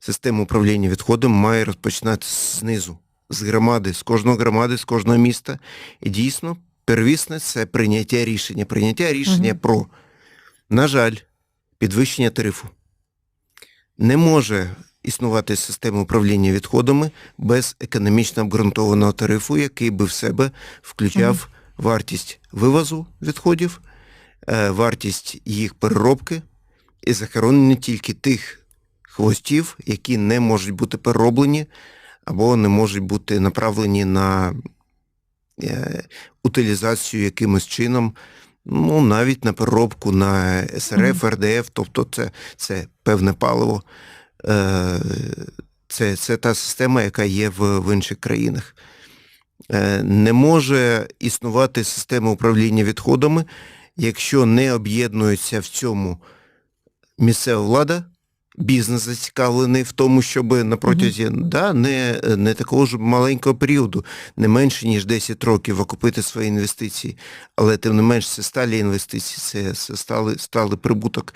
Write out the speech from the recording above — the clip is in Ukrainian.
система управління відходом має розпочинатися знизу, з громади, з кожної громади, з кожного міста. І дійсно, первісне це прийняття рішення. Прийняття рішення Мгм. про, на жаль, підвищення тарифу. Не може існувати система управління відходами без економічно обґрунтованого тарифу, який би в себе включав вартість вивозу відходів, е, вартість їх переробки і захоронення тільки тих хвостів, які не можуть бути перероблені або не можуть бути направлені на е, утилізацію якимось чином, ну навіть на переробку на СРФ, РДФ, тобто це, це певне паливо. Е, Це, це та система, яка є в, в інших країнах. Е, Не може існувати система управління відходами, якщо не об'єднується в цьому місцева влада, бізнес зацікавлений в тому, щоб на протязі да, не, не такого ж маленького періоду, не менше ніж 10 років окупити свої інвестиції, але тим не менш це сталі інвестиції, це, це стали, стали прибуток